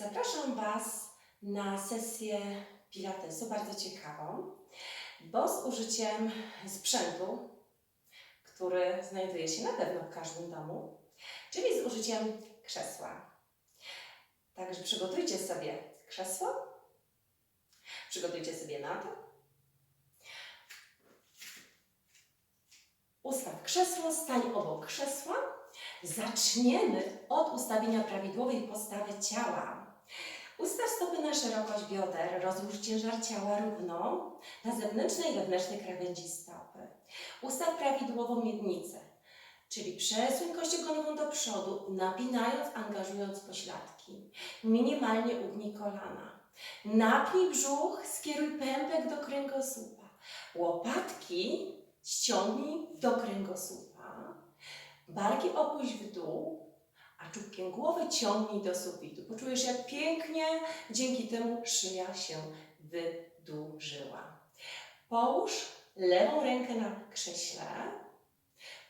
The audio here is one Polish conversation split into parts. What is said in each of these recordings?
Zapraszam Was na sesję pilatesu, bardzo ciekawą, bo z użyciem sprzętu, który znajduje się na pewno w każdym domu, czyli z użyciem krzesła. Także przygotujcie sobie krzesło, przygotujcie sobie na to. Ustaw krzesło, stań obok krzesła. Zaczniemy od ustawienia prawidłowej postawy ciała. Ustaw stopy na szerokość bioder, rozłóż ciężar ciała równo na zewnętrznej i wewnętrznej krawędzi stopy. Ustaw prawidłową miednicę, czyli przesuń kość ogonową do przodu, napinając, angażując pośladki. Minimalnie ugnij kolana. Napnij brzuch, skieruj pępek do kręgosłupa. Łopatki ściągnij do kręgosłupa. Barki opuść w dół, a czubkiem głowy ciągnij do sufitu. Poczujesz, jak pięknie dzięki temu szyja się wydłużyła. Połóż lewą rękę na krześle,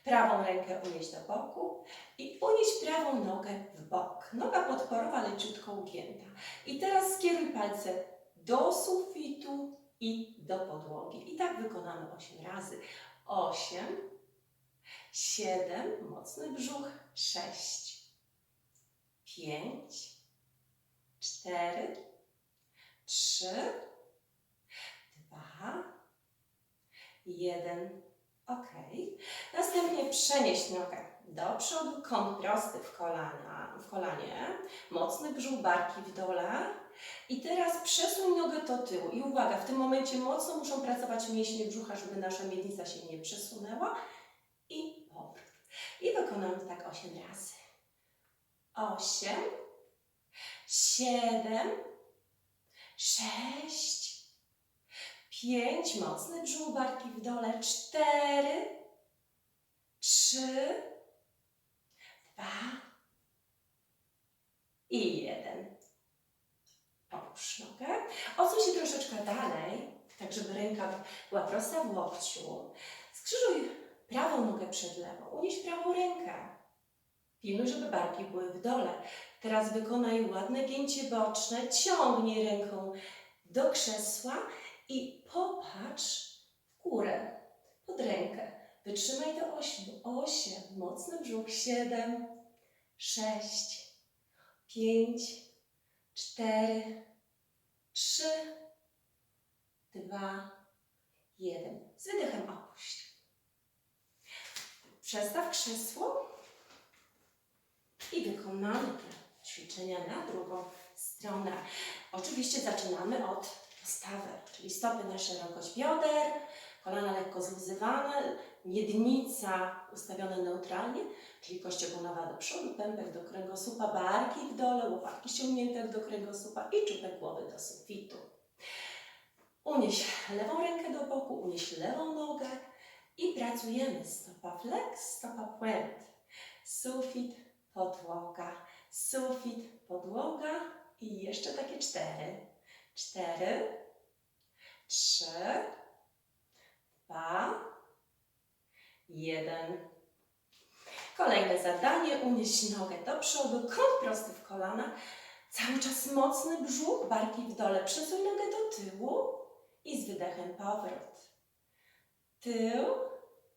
prawą rękę unieś do boku i unieś prawą nogę w bok. Noga podporowa, leciutko ugięta. I teraz skieruj palce do sufitu i do podłogi. I tak wykonamy 8 razy. 8, 7, mocny brzuch, 6, 5, 4, 3, 2, 1. Ok. Następnie przenieś nogę do przodu, kąt prosty w, kolana, w kolanie, mocny brzuch, barki w dole. I teraz przesuń nogę do tyłu. I uwaga, w tym momencie mocno muszą pracować mięśnie brzucha, żeby nasza miednica się nie przesunęła. I powrót. I wykonamy tak 8 razy. 8, 7, 6, 5, mocny brzuch, barki w dole, 4, 3, 2 i 1. Połóż nogę. Odsuń się troszeczkę dalej, tak żeby ręka była prosta w łokciu. Skrzyżuj prawą nogę przed lewą. Unieś prawą rękę. Pilnuj, żeby barki były w dole. Teraz wykonaj ładne gięcie boczne. Ciągnij ręką do krzesła i popatrz w górę, pod rękę. Wytrzymaj do 8. 8. Mocny brzuch. 7, 6, 5, 4, 3, 2, 1. Z wydechem opuść. Przestaw krzesło i wykonamy te ćwiczenia na drugą stronę. Oczywiście zaczynamy od postawy, czyli stopy na szerokość bioder, kolana lekko zluzowane, miednica ustawiona neutralnie, czyli kość ogonowa do przodu, pępek do kręgosłupa, barki w dole, łopatki ściągnięte do kręgosłupa i czubek głowy do sufitu. Unieś lewą rękę do boku, unieś lewą nogę i pracujemy stopa flex, stopa puent. Sufit, podłoga, sufit, podłoga i jeszcze takie cztery. Cztery, trzy, dwa, jeden. Kolejne zadanie, unieś nogę do przodu, kąt prosty w kolana, cały czas mocny brzuch, barki w dole, przesuń nogę do tyłu i z wydechem powrót. Tył,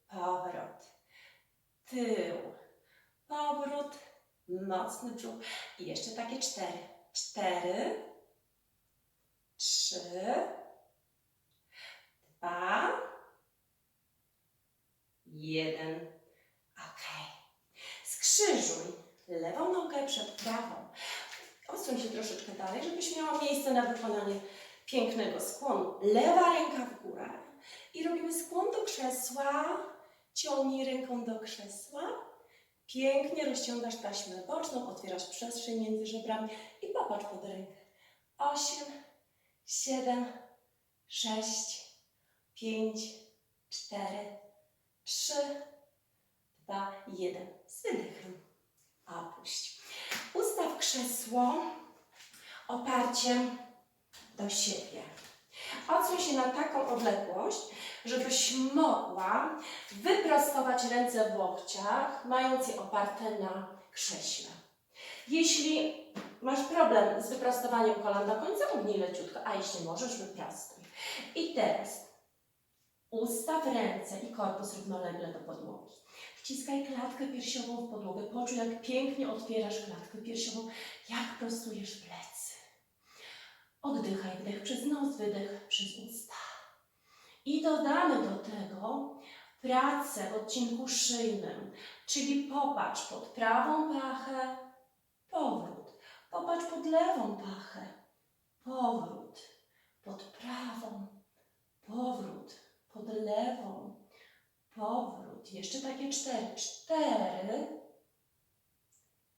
powrót, tył, powrót, mocny brzuch i jeszcze takie cztery. Cztery, trzy, dwa, jeden. Ok. Skrzyżuj lewą nogę przed prawą. Odsuń się troszeczkę dalej, żebyś miała miejsce na wykonanie pięknego skłonu. Lewa ręka w górę. I robimy skłon do krzesła. Ciągnij ręką do krzesła. Pięknie rozciągasz taśmę boczną, otwierasz przestrzeń między żebrami i popatrz pod rękę. Osiem, siedem, sześć, pięć, cztery, trzy, dwa, jeden. Z wydechem. Opuść. Ustaw krzesło oparciem do siebie. Odsuń się na taką odległość, żebyś mogła wyprostować ręce w łokciach, mając je oparte na krześle. Jeśli masz problem z wyprostowaniem kolan do końca, ugnij leciutko, a jeśli możesz, wyprostuj. I teraz ustaw ręce i korpus równolegle do podłogi. Wciskaj klatkę piersiową w podłogę. Poczuj, jak pięknie otwierasz klatkę piersiową, jak prostujesz plecy. Oddychaj, wdech przez nos, wydech przez usta. I dodamy do tego pracę w odcinku szyjnym, czyli popatrz pod prawą pachę, powrót. Popatrz pod lewą pachę, powrót. Pod prawą, powrót. Pod lewą, powrót. Jeszcze takie cztery. Cztery,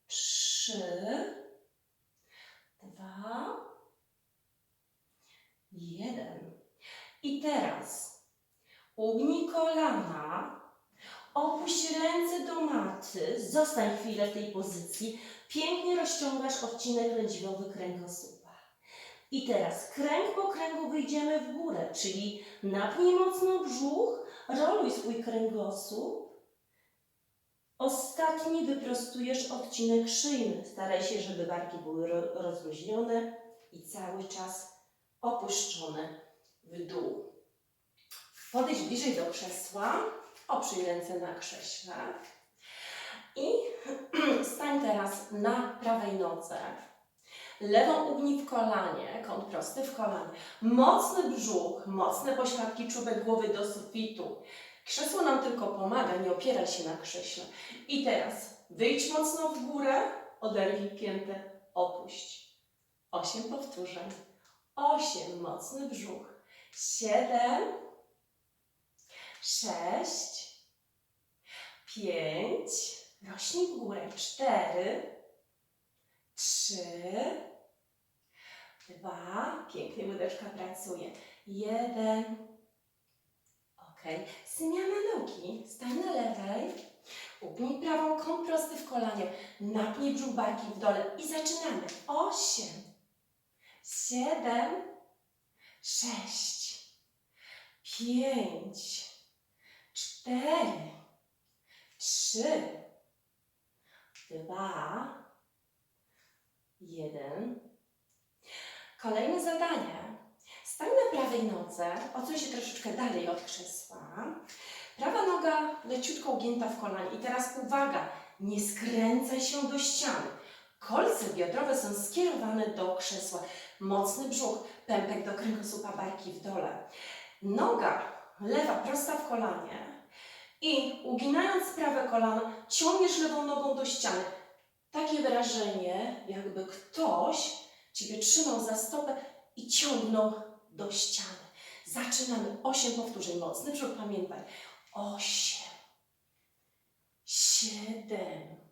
trzy, dwa, jeden. I teraz ugnij kolana, opuść ręce do maty, zostań chwilę w tej pozycji, pięknie rozciągasz odcinek lędźwiowy kręgosłupa. I teraz kręg po kręgu wyjdziemy w górę, czyli napnij mocno brzuch, roluj swój kręgosłup. Ostatni wyprostujesz odcinek szyjny. Staraj się, żeby barki były ro- rozluźnione i cały czas opuszczone w dół. Podejdź bliżej do krzesła, oprzyj ręce na krześle i stań teraz na prawej nodze. Lewą ugnij w kolanie, kąt prosty w kolanie. Mocny brzuch, mocne pośladki czubek głowy do sufitu. Krzesło nam tylko pomaga, nie opieraj się na krześle. I teraz wyjdź mocno w górę, oderwij piętę, opuść. Osiem powtórzeń. Osiem, mocny brzuch. Siedem, sześć, pięć, rośnij w górę. Cztery, trzy, dwa, pięknie łydeczka pracuje. Jeden, ok. Zmiana nogi, stań na lewej, ugnij prawą, kąt prosty w kolanie, napnij brzuch barki w dole i zaczynamy. Osiem, siedem, sześć, pięć, cztery, trzy, dwa, jeden. Kolejne zadanie. Stań na prawej nodze, odsuń się troszeczkę dalej od krzesła. Prawa noga leciutko ugięta w kolanie. I teraz uwaga, nie skręcaj się do ściany. Kolce biodrowe są skierowane do krzesła. Mocny brzuch, pępek do kręgosłupa, barki w dole. Noga lewa prosta w kolanie i uginając prawe kolano, ciągniesz lewą nogą do ściany. Takie wrażenie, jakby ktoś Ciebie trzymał za stopę i ciągnął do ściany. Zaczynamy. Osiem powtórzeń. Mocny brzuch, pamiętaj. Osiem. Siedem.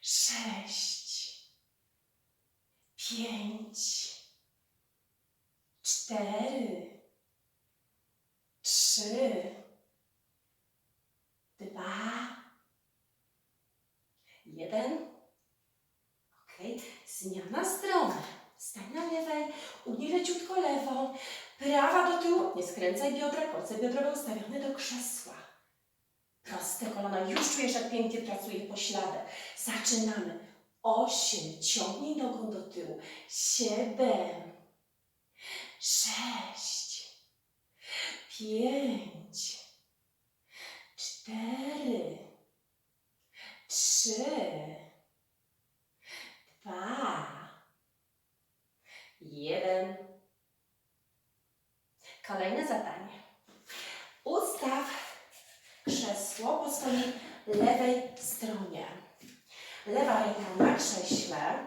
Sześć. Pięć. Cztery. Trzy. Dwa. Jeden. Ok. Zmiana strony. Stań na lewej, ugnij leciutko lewą, prawa do tyłu, nie skręcaj biodra, kolce biodrowe ustawione do krzesła. Proste kolana, już czujesz jak pięknie pracuje pośladek. Zaczynamy. Osiem, ciągnij nogą do tyłu. Siedem, sześć, pięć, cztery, trzy, dwa, jeden. Kolejne zadanie. Ustaw krzesło po swojej lewej stronie. Lewa ręka na krześle.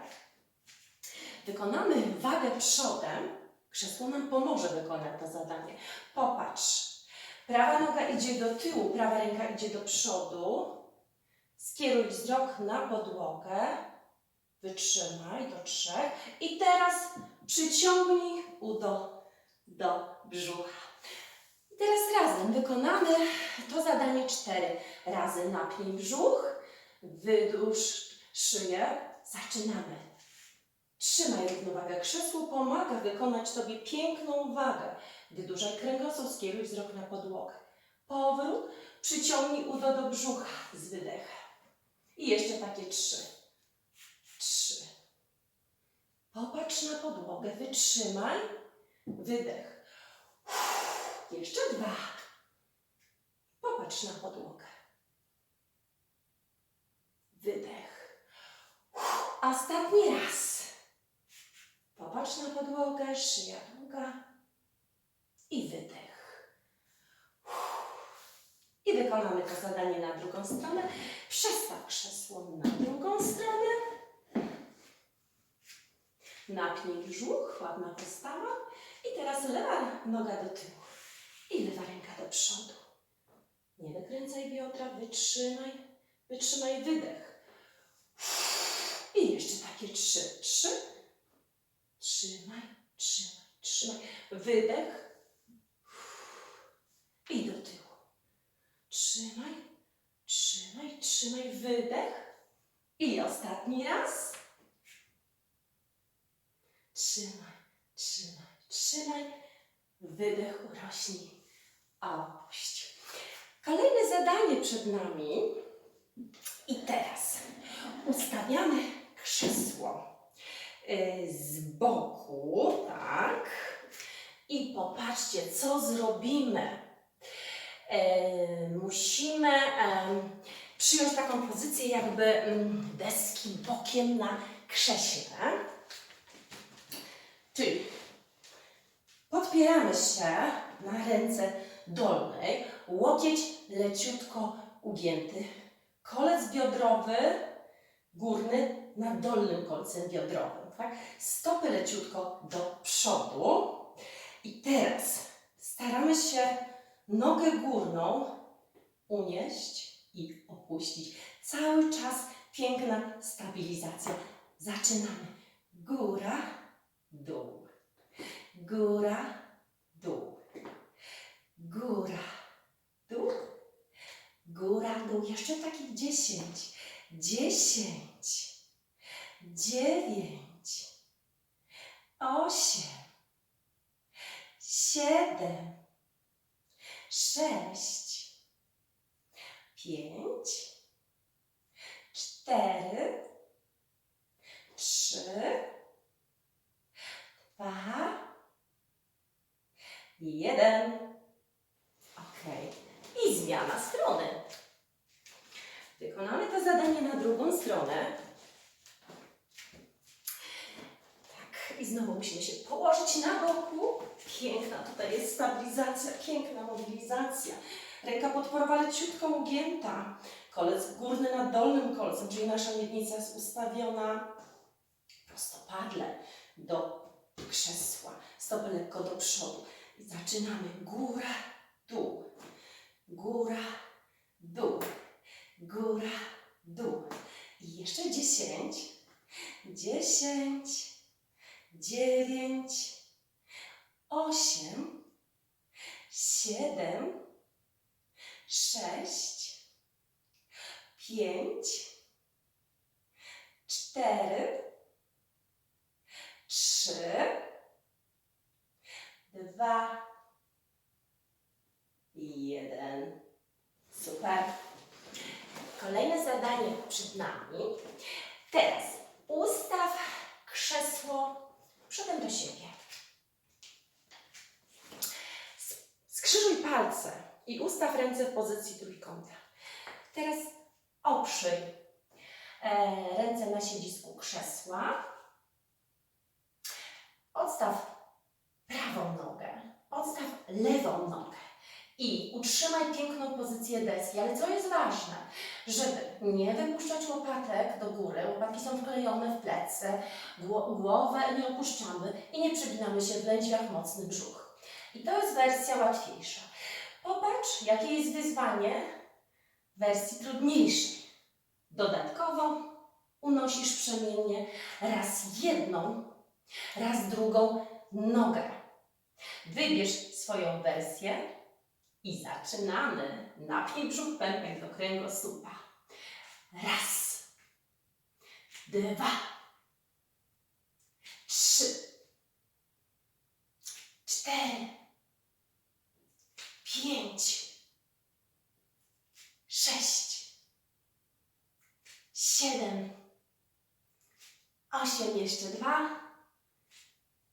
Wykonamy wagę przodem. Krzesło nam pomoże wykonać to zadanie. Popatrz. Prawa noga idzie do tyłu, prawa ręka idzie do przodu. Skieruj wzrok na podłogę. Wytrzymaj do trzech. I teraz przyciągnij udo do brzucha. I teraz razem wykonamy to zadanie cztery razy. Napnij brzuch, wydłuż szyję. Zaczynamy. Trzymaj równowagę. Krzesło pomaga wykonać Tobie piękną wagę. Wydłużaj kręgosłup, skieruj wzrok na podłogę. Powrót, przyciągnij udo do brzucha z wydechem. I jeszcze takie trzy. Trzy. Popatrz na podłogę, wytrzymaj. Wydech. Uff, Jeszcze dwa. Popatrz na podłogę. Wydech. Uff, Ostatni raz. Popatrz na podłogę, szyja długa. I wydech. I wykonamy to zadanie na drugą stronę. Przestaw krzesło na drugą stronę. Napnij brzuch, ładna postawa. I teraz lewa noga do tyłu i lewa ręka do przodu. Nie wykręcaj biodra, wytrzymaj, wytrzymaj wydech. I jeszcze takie trzy. Trzy. Trzymaj, trzymaj, trzymaj. Wydech. I do tyłu. Trzymaj, trzymaj, trzymaj. Wydech. I ostatni raz. Trzymaj, trzymaj, trzymaj. Wydech urośnij, opuść. Kolejne zadanie przed nami. I teraz ustawiamy krzesło z boku, tak. I popatrzcie, co zrobimy. E, musimy przyjąć taką pozycję, jakby mm, deski bokiem na krześle. Czyli podpieramy się na ręce dolnej, łokieć leciutko ugięty, kolec biodrowy górny nad dolnym kolcem biodrowym, tak? Stopy leciutko do przodu. I teraz staramy się nogę górną unieść i opuścić. Cały czas piękna stabilizacja. Zaczynamy. Góra, dół. Góra, dół. Góra, dół. Góra, dół. Jeszcze takich dziesięć. Dziesięć. Dziewięć. Osiem. Siedem. Sześć. Pięć. Cztery. Trzy. Dwa. Jeden. Ok. I zmiana strony. Wykonamy to zadanie na drugą stronę. Tak, i znowu musimy się położyć na boku. Piękna tutaj jest stabilizacja, piękna mobilizacja. Ręka podporowa leciutko ugięta. Kolec górny nad dolnym kolcem, czyli nasza miednica jest ustawiona prostopadle do krzesła. Stopy lekko do przodu. I zaczynamy. Góra, dół. Góra, dół. Góra, dół. I jeszcze dziesięć. Dziesięć. Dziewięć. Osiem. Siedem. Sześć. Pięć. Cztery. Trzy. Dwa. Jeden. Super. Kolejne zadanie przed nami. Teraz ustaw krzesło przodem do siebie. Skrzyżuj palce i ustaw ręce w pozycji trójkąta. Teraz oprzyj e, ręce na siedzisku krzesła. Odstaw prawą nogę, odstaw lewą nogę i utrzymaj piękną pozycję deski. Ale co jest ważne, żeby nie wypuszczać łopatek do góry, łopatki są wklejone w plecy, gło- głowę nie opuszczamy i nie przeginamy się w lędźwiach mocny brzuch. I to jest wersja łatwiejsza. Popatrz, jakie jest wyzwanie w wersji trudniejszej. Dodatkowo unosisz przemiennie raz jedną, raz drugą nogę. Wybierz swoją wersję i zaczynamy. Napnij brzuch, pępek do kręgosłupa. Raz, dwa, trzy, cztery, pięć, sześć, siedem, osiem, jeszcze dwa,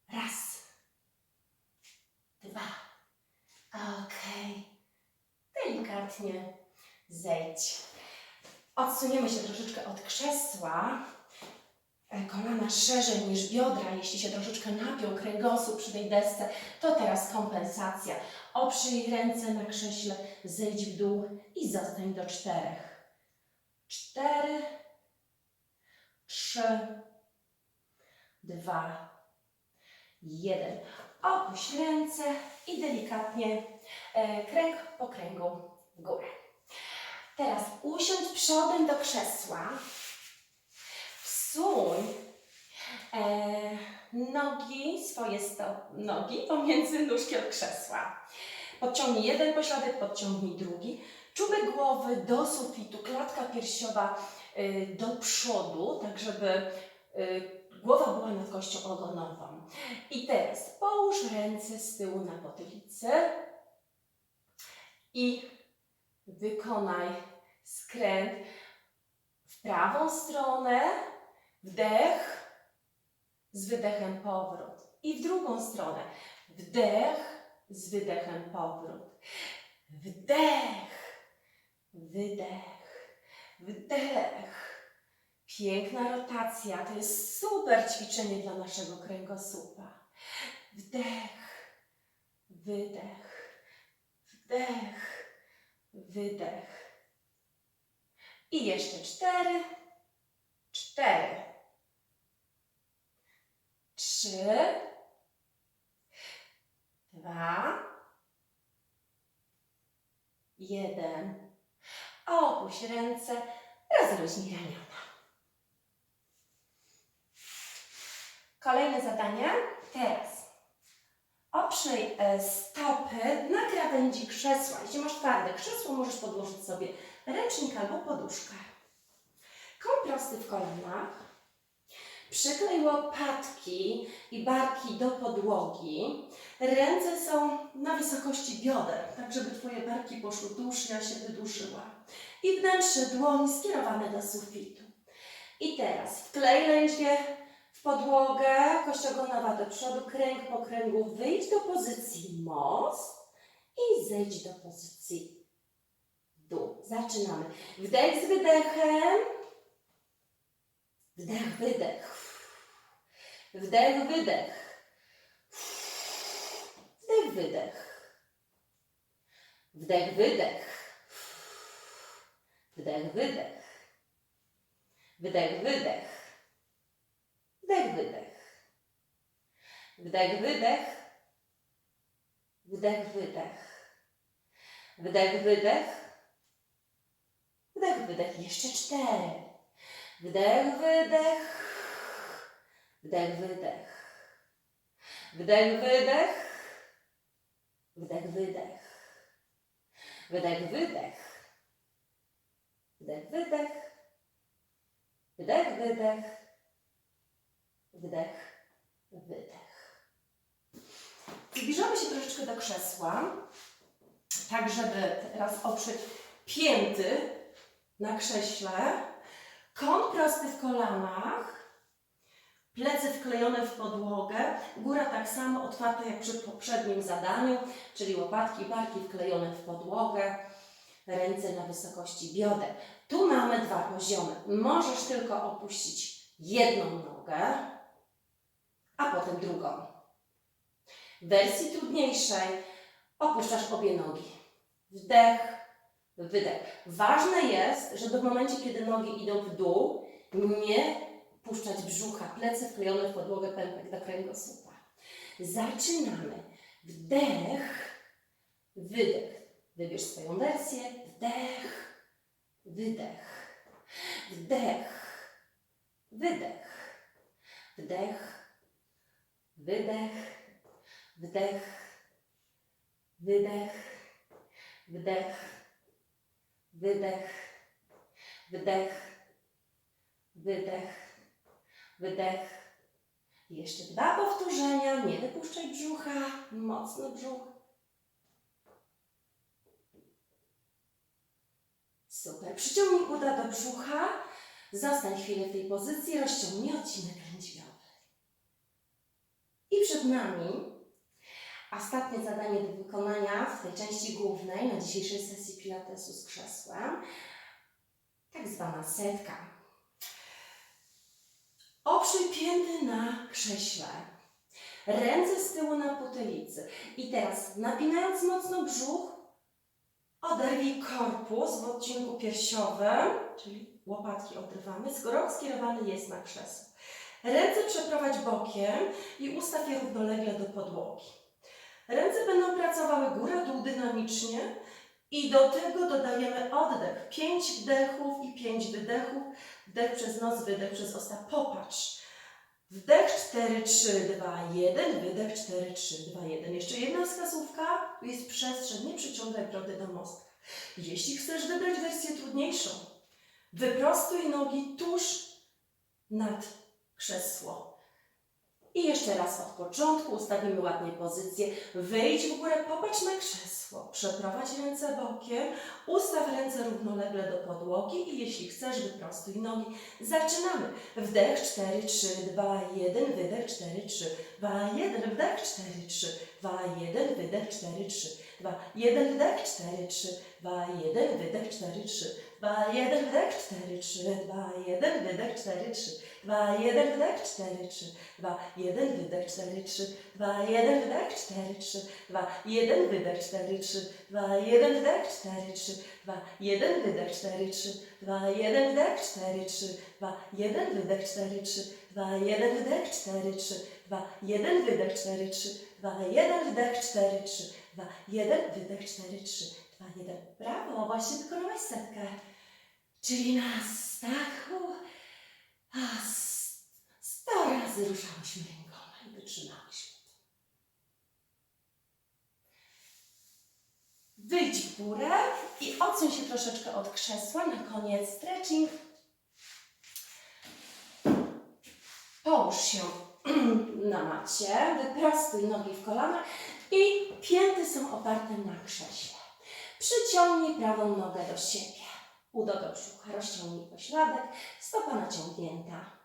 raz, dwa, Okej. Delikatnie zejdź. Odsuniemy się troszeczkę od krzesła. E, Kolana szerzej niż biodra, jeśli się troszeczkę napiął kręgosłup przy tej desce, to teraz kompensacja. Oprzyj ręce na krześle, zejdź w dół i zostań do czterech. Cztery, trzy, dwa, jeden. Opuść ręce i delikatnie e, kręg po kręgu w górę. Teraz usiądź przodem do krzesła. Wsuń e, nogi, swoje sto, nogi pomiędzy nóżki od krzesła. Podciągnij jeden pośladek, podciągnij drugi. Czubek głowy do sufitu, klatka piersiowa y, do przodu, tak żeby głowa była nad kością ogonową. I teraz połóż ręce z tyłu na potylicy i wykonaj skręt w prawą stronę, wdech, z wydechem powrót. I w drugą stronę, wdech, z wydechem powrót. Wdech, wydech, wdech. Piękna rotacja, to jest super ćwiczenie dla naszego kręgosłupa. Wdech, wydech, wdech, wydech. I jeszcze cztery, cztery, trzy, dwa, jeden. Opuść ręce, rozluźnij ramiona. Kolejne zadanie. Teraz oprzyj e, stopy na krawędzi krzesła. Jeśli masz twarde krzesło, możesz podłożyć sobie ręcznik albo poduszkę. Kąt prosty w kolanach. Przyklej łopatki i barki do podłogi. Ręce są na wysokości bioder, tak żeby Twoje barki poszły dół, ja się wydłużyła. I wnętrze dłoni skierowane do sufitu. I teraz wklej lędźwie podłogę, kość ogonowa do przodu, kręg po kręgu, wyjdź do pozycji most i zejdź do pozycji dół. Zaczynamy. Wdech z wydechem. Wdech, wydech. Wdech, wydech. Wdech, wydech. Wdech, wydech. Wdech, wydech. Wdech, wydech. Wdech, wydech. Wdech, wydech. Wdech, wydech. Wdech, wydech. Wdech, wydech. Jeszcze cztery. Wdech, wydech. Wdech, wydech. Wdech, wydech. Wdech, wydech. Wdech, wydech. Wdech, wydech. Wdech, wydech. Wdech, wydech. Zbliżamy się troszeczkę do krzesła, tak żeby teraz oprzeć pięty na krześle, kąt prosty w kolanach, plecy wklejone w podłogę, góra tak samo otwarta jak przy poprzednim zadaniu, czyli łopatki, barki wklejone w podłogę, ręce na wysokości bioder. Tu mamy dwa poziomy. Możesz tylko opuścić jedną nogę, a potem drugą. W wersji trudniejszej opuszczasz obie nogi. Wdech, wydech. Ważne jest, żeby w momencie, kiedy nogi idą w dół, nie puszczać brzucha, plecy wklejone w podłogę, pępek do kręgosłupa. Zaczynamy. Wdech, wydech. Wybierz swoją wersję. Wdech, wydech. Wdech, wydech. Wdech, wydech. Wdech, wydech. Wdech, wydech. Wdech, wydech. Wydech. Jeszcze dwa powtórzenia. Nie wypuszczaj brzucha. Mocno brzuch. Super. Przyciągnij uda do brzucha. Zostań chwilę w tej pozycji, rozciągnij odcinek lędźwiowy. Przed nami ostatnie zadanie do wykonania w tej części głównej na dzisiejszej sesji pilatesu z krzesłem. Tak zwana setka. Oprzyj pięty na krześle. Ręce z tyłu na potylicy. I teraz napinając mocno brzuch, oderwij korpus w odcinku piersiowym, czyli łopatki odrywamy, rok skierowany jest na krzesło. Ręce przeprowadź bokiem i ustaw je równolegle do podłogi. Ręce będą pracowały góra-dół dynamicznie i do tego dodajemy oddech. Pięć wdechów i pięć wydechów. Wdech przez nos, wydech przez usta. Popatrz. Wdech 4, 3, 2, 1. Wydech 4, 3, 2, 1. Jeszcze jedna wskazówka. Tu jest przestrzeń. Nie przyciągaj brody do mostka. Jeśli chcesz wybrać wersję trudniejszą, wyprostuj nogi tuż nad krzesło. I jeszcze raz od początku ustawimy ładnie pozycję. Wyjdź w górę, popatrz na krzesło. Przeprowadź ręce bokiem, ustaw ręce równolegle do podłogi i jeśli chcesz, wyprostuj nogi. Zaczynamy. Wdech 4, 3, 2, 1, wydech 4, 3, 2, 1, wdech 4, 3, 2, 1, wydech 4, 3, 2, 1, wdech 4, 3, 2, 1, wydech 4, 3, Dwa, jeden, wdech, cztery, trzy. Dwa, jeden, wydech, cztery, trzy. Dwa, jeden, wdech, cztery, trzy. Dwa, jeden, wydech, cztery, trzy. Dwa, jeden, wdech, cztery, trzy. Dwa, jeden, wydech, cztery, trzy. Dwa, jeden, wdech, cztery, trzy. Dwa, jeden, wydech, cztery, trzy. Dwa, jeden, wdech, cztery, trzy. Dwa, jeden, wydech, cztery, trzy. Dwa, jeden, wdech, cztery, trzy. Dwa, jeden, wydech, cztery, trzy. Dwa, jeden, wdech, cztery, trzy. Dwa, jeden, wydech, cztery, trzy. 2, 1. Brawo, właśnie wykonałaś setkę. Czyli na stachu a sto razy ruszałyśmy rękoma i wytrzymałyśmy. Wyjdź w górę i odsuń się troszeczkę od krzesła. Na koniec stretching. Połóż się na macie, wyprostuj nogi w kolanach i pięty są oparte na krześle. Przyciągnij prawą nogę do siebie. Udo do brzucha, rozciągnij pośladek, stopa naciągnięta.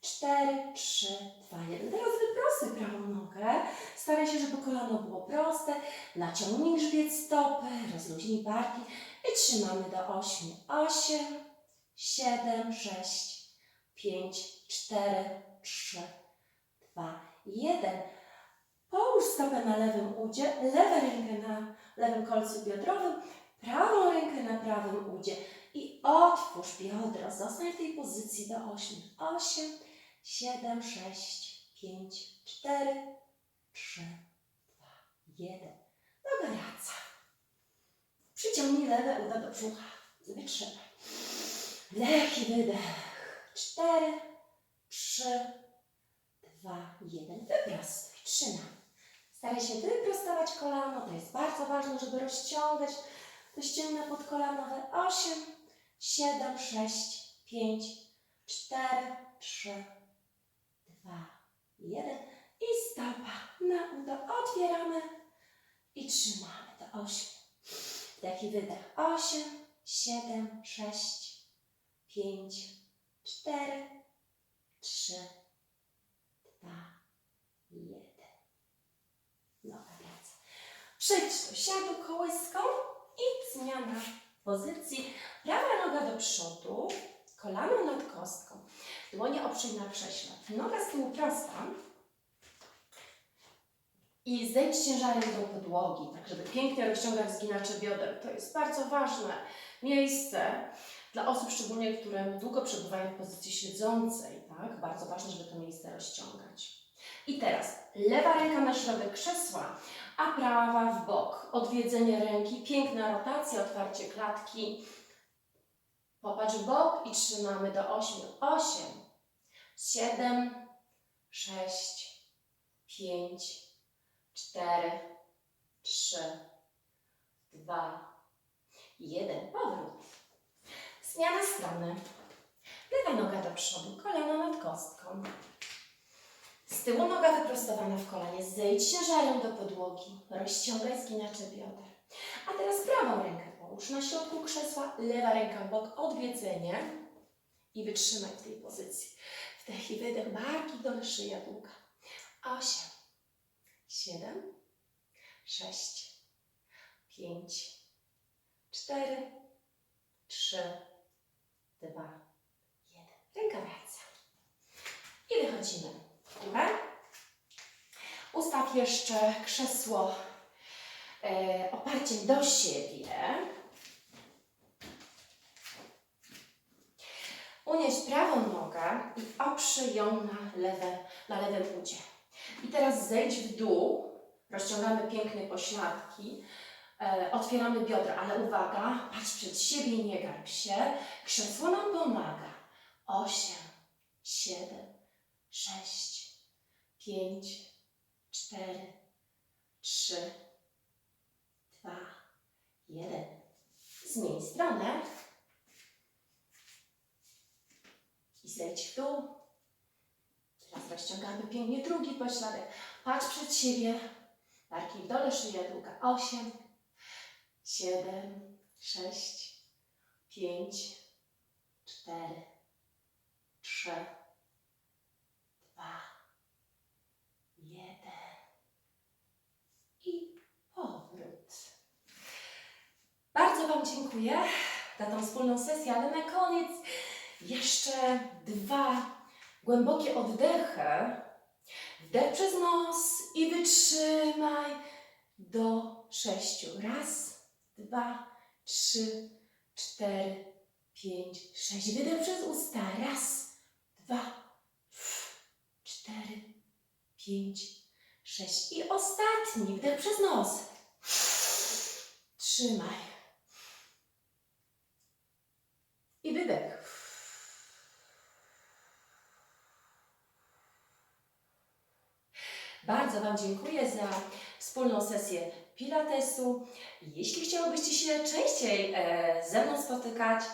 Cztery, trzy, dwa, jeden. Teraz wyprostuj prawą nogę. Staraj się, żeby kolano było proste. Naciągnij grzbiet stopy, rozluźnij barki i trzymamy do ośmiu. Osiem, siedem, sześć, pięć, cztery, trzy, dwa, jeden. Połóż stopę na lewym udzie, lewe rękę na lewym kolcu biodrowym, prawą rękę na prawym udzie i otwórz biodra. Zostań w tej pozycji do 8. 8, 7, 6, 5, 4, 3, 2, 1. Noga wraca. Przyciągnij lewe uda do brzucha. Wytrzymaj. Wdech i wydech. 4, 3, 2, 1. Wyprostuj. Trzymaj. Staraj się wyprostować kolano. To jest bardzo ważne, żeby rozciągać to ścięgna podkolanowe 8, 7, 6, 5, 4, 3, 2, 1 i stopa na udo. Otwieramy i trzymamy do 8. Wdech i wydech 8, 7, 6, 5, 4, 3, 2, 1. Noga wraca. Przejdź do siadu kołyską i zmiana pozycji. Prawa noga do przodu, kolano nad kostką, dłonie oprzyj na krześle. Noga z tyłu prosta i zejdź ciężarem do podłogi, tak żeby pięknie rozciągać zginacze bioder. To jest bardzo ważne miejsce dla osób szczególnie, które długo przebywają w pozycji siedzącej. Tak? Bardzo ważne, żeby to miejsce rozciągać. I teraz lewa ręka na środek krzesła, a prawa w bok. Odwiedzenie ręki, piękna rotacja, otwarcie klatki. Popatrz w bok i trzymamy do 8. 8, 7, 6, 5, 4, 3, 2, 1. Powrót. Zmiana strony. Lewa noga do przodu, kolano nad kostką. Z tyłu noga wyprostowana w kolanie. Zejdź ciężarem do podłogi. Rozciągaj zginacze bioder. A teraz prawą rękę połóż na środku krzesła, lewa ręka w bok, odwiedzenie. I wytrzymaj w tej pozycji. Wdech i wydech, barki dole, szyja długa. Osiem, siedem, sześć, pięć, cztery, trzy, dwa, jeden. Ręka wraca. I wychodzimy w górę. Ustaw jeszcze krzesło e, oparciem do siebie. Unieś prawą nogę i oprzyj ją na, lewe, na lewym udzie. I teraz zejdź w dół. Rozciągamy pięknie pośladki. E, otwieramy biodra, ale uwaga, patrz przed siebie i nie garb się. Krzesło nam pomaga. Osiem, siedem, sześć, pięć, cztery, trzy, dwa, jeden. Zmień stronę. I zejdź w dół. Teraz rozciągamy pięknie drugi pośladek. Patrz przed siebie. Barki w dole, szyja długa. Osiem, siedem, sześć, pięć, cztery, trzy, dwa, jeden. I powrót. Bardzo Wam dziękuję za tą wspólną sesję, ale na koniec jeszcze dwa głębokie oddechy. Wdech przez nos i wytrzymaj do sześciu. Raz, dwa, trzy, cztery, pięć, sześć. Wydech przez usta. Raz, dwa, cztery, pięć, sześć. I ostatni wdech przez nos. Trzymaj. I wydech. Wam dziękuję za wspólną sesję Pilatesu. Jeśli chciałobyście się częściej e, ze mną spotykać,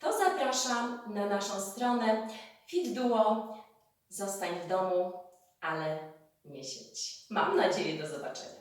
to zapraszam na naszą stronę Fit Duo. Zostań w domu, ale nie siedź. Mam nadzieję do zobaczenia.